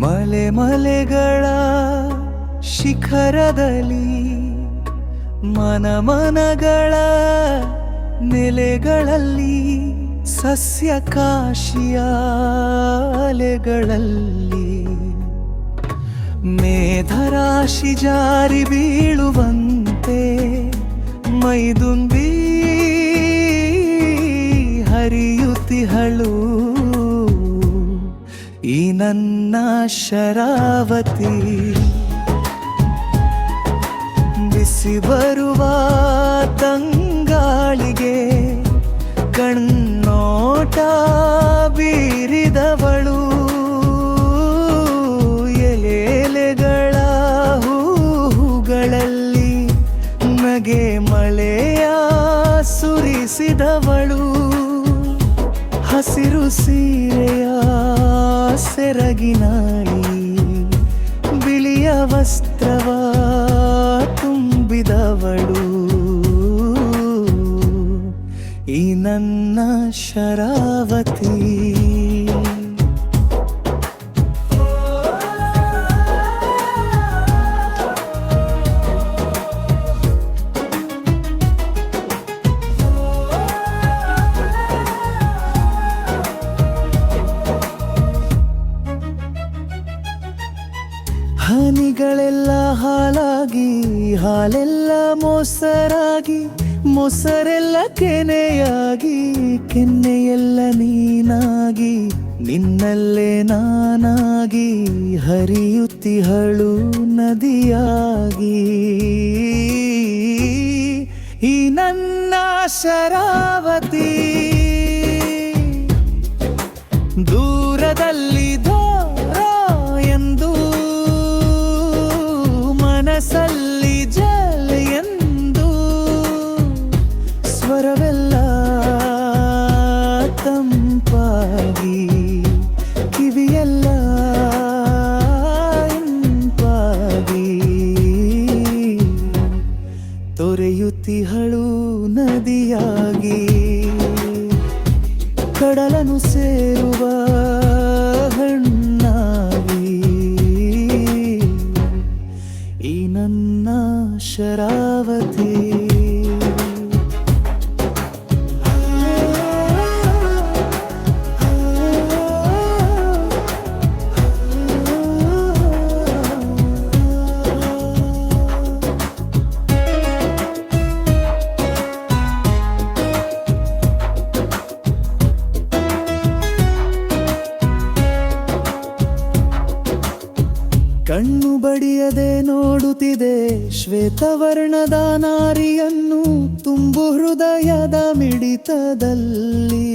ಮಲೆ ಮಲೆಗಳ ಶಿಖರದಲ್ಲಿ ಮನ ಮನಮನಗಳ ನೆಲೆಗಳಲ್ಲಿ ಸಸ್ಯ ಕಾಶಿಯಾಲೆಗಳಲ್ಲಿ ಮೇಧರಾಶಿ ಜಾರಿ ಬೀಳುವಂತೆ ಮೈದುಂಬಿ ಹರಿಯುತ್ತಿಹಳು ನನ್ನ ಶರಾವತಿ. ಬಿಸಿ ಬರುವ ತಂಗಾಳಿಗೆ ಕಣ್ಣೋಟ ಬೀರಿದವಳು. ಎಲೆ ಎಲೆಗಳ ಹೂಗಳಲ್ಲಿ ಮಳೆಯ ಸುರಿಸಿದವಳು. ಹಸಿರು ಸೀರೆಯ ಸೆರಗಿನಾಳಿ ಬಿಳಿಯ ವಸ್ತ್ರವ ತುಂಬಿದವಳು. ಈ ನನ್ನ ಶರಾವತಿ ಹನಿಗಳೆಲ್ಲ ಹಾಲಾಗಿ ಹಾಲೆಲ್ಲ ಮೊಸರಾಗಿ, ಮೊಸರೆಲ್ಲ ಕೆನೆಯಾಗಿ, ಕೆನ್ನೆಯೆಲ್ಲ ನೀನಾಗಿ, ನಿನ್ನಲ್ಲೇ ನಾನಾಗಿ ಹರಿಯುತ್ತಿಹಳು ನದಿಯಾಗಿ. ಈ ನನ್ನ ಶರಾವತಿ ತೊರೆಯುತ್ತಿಹಳು ನದಿಯಾಗಿ ಕಡಲನು ಸೇರುವ ಕಣ್ಣು ಬಡಿಯದೆ ನೋಡುತ್ತಿದೆ ಶ್ವೇತವರ್ಣದ ನಾರಿಯನ್ನು ತುಂಬು ಹೃದಯದ ಮಿಡಿತದಲ್ಲಿ.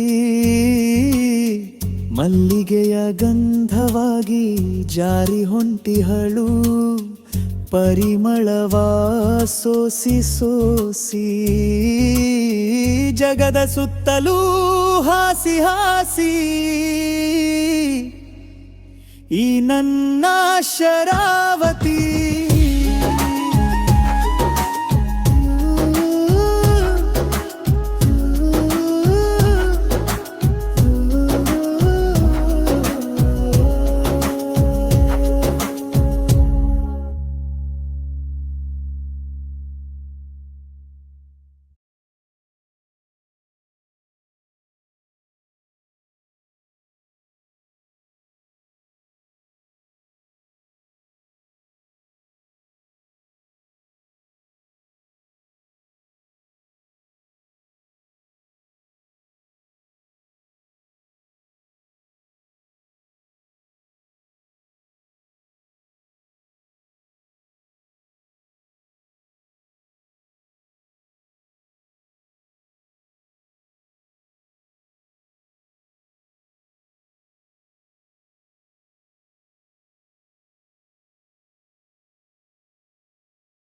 ಮಲ್ಲಿಗೆಯ ಗಂಧವಾಗಿ ಜಾರಿ ಹೊಂಟಿಹಳು, ಪರಿಮಳವ ಸೋಸಿ ಸೋಸಿ. ಜಗದ ಸುತ್ತಲೂ ಹಾಸಿ ಹಾಸಿ ಈ ನನ್ನ ಶರಾವತಿ